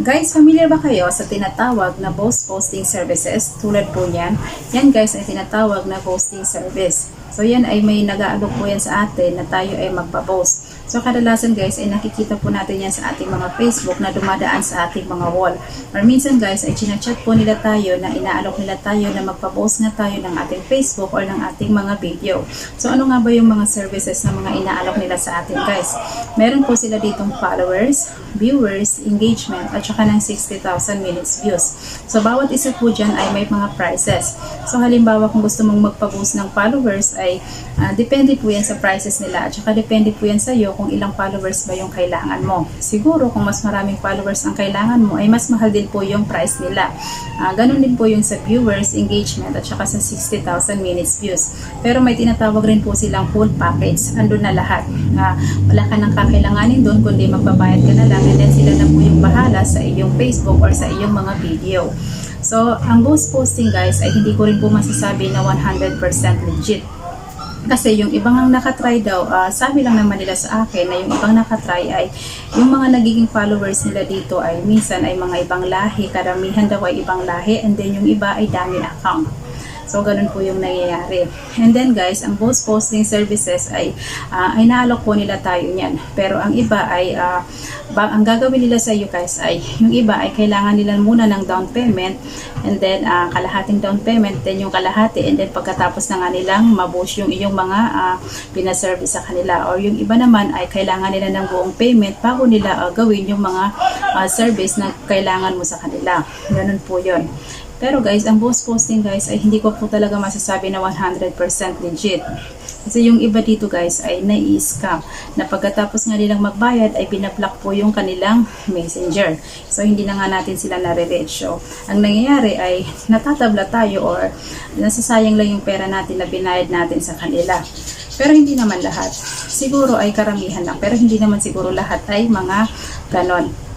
Guys, familiar ba kayo sa tinatawag na post posting services? Tulad po yan. Yan guys ay tinatawag na posting service. So yan ay may nag-aalok po yan sa atin na tayo ay magpa-post. So kadalasan guys ay nakikita po natin yan sa ating mga Facebook na dumadaan sa ating mga wall. Or minsan guys ay chinachat po nila tayo na inaalok nila tayo na magpa-post nga tayo ng ating Facebook or ng ating mga video. So ano nga ba yung mga services na mga inaalok nila sa atin guys? Meron po sila ditong followers, viewers, engagement at saka ng 60,000 minutes views. So bawat isa po dyan ay may mga prices. So halimbawa kung gusto mong magpa-boost ng followers ay ah, depende po yan sa prices nila at saka depende po yan sa iyo kung ilang followers ba yung kailangan mo. Siguro kung mas maraming followers ang kailangan mo ay mas mahal din po yung price nila. Ah, ganun din po yung sa viewers, engagement at saka sa 60,000 minutes views. Pero may tinatawag rin po silang full package. Andun na lahat. Ah, wala ka nang kakailanganin doon kundi magbabayad ka na lang and then sila na po yung bahala sa iyong Facebook or sa iyong mga video. So, ang boost posting guys ay hindi ko rin po masasabi na 100% legit. Kasi yung ibang ang nakatry daw, ah, sabi lang naman nila sa akin na yung ibang nakatry ay yung mga nagiging followers nila dito ay minsan ay mga ibang lahi, karamihan daw ay ibang lahi and then yung iba ay dami account. So, ganun po yung nangyayari. And then guys, ang post posting services ay ah, ay naalok po nila tayo niyan. Pero ang iba ay ah, ba, ang gagawin nila sa iyo guys ay yung iba ay kailangan nila muna ng down payment and then ah, kalahating down payment then yung kalahati and then pagkatapos na nga nilang mabush yung iyong mga ah, pinaservice sa kanila or yung iba naman ay kailangan nila ng buong payment bago nila ah, gawin yung mga ah, service na kailangan mo sa kanila. Ganun po yon. Pero guys, ang post posting guys ay hindi ko po talaga masasabi na 100% legit. Kasi yung iba dito guys ay nai-scam na pagkatapos nga nilang magbayad ay binablock po yung kanilang messenger. So hindi na nga natin sila nare-reach. So ang nangyayari ay natatabla tayo or nasasayang lang yung pera natin na binayad natin sa kanila. Pero hindi naman lahat. Siguro ay karamihan lang. Pero hindi naman siguro lahat ay mga ganon.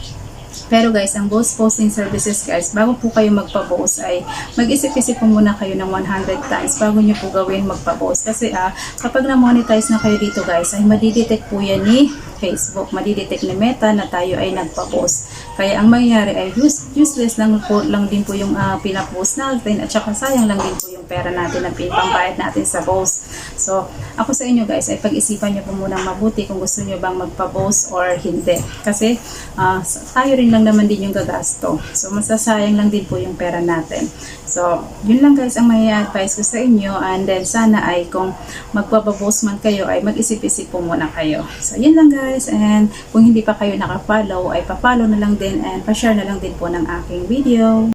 Pero guys, ang post posting services guys, bago po kayo magpa-post ay mag-isip-isip po muna kayo ng 100 times bago nyo po gawin magpa-post. Kasi ah, kapag na-monetize na kayo dito guys, ay madidetect po yan ni Facebook. Madidetect ni Meta na tayo ay nagpa-post. Kaya ang mangyayari ay use, useless lang po lang din po yung ah, pinapost natin at saka sayang lang din po yung pera natin na pinpambayad natin sa post. So, ako sa inyo guys ay pag-isipan nyo po muna mabuti kung gusto nyo bang magpa-post or hindi. Kasi ah, tayo rin lang naman din yung gagasto. So, masasayang lang din po yung pera natin. So, yun lang guys ang may advice ko sa inyo and then sana ay kung magpapapost man kayo ay mag-isip-isip po muna kayo. So, yun lang guys and kung hindi pa kayo nakafollow ay pa-follow na lang din and pa-share na lang din po ng aking video.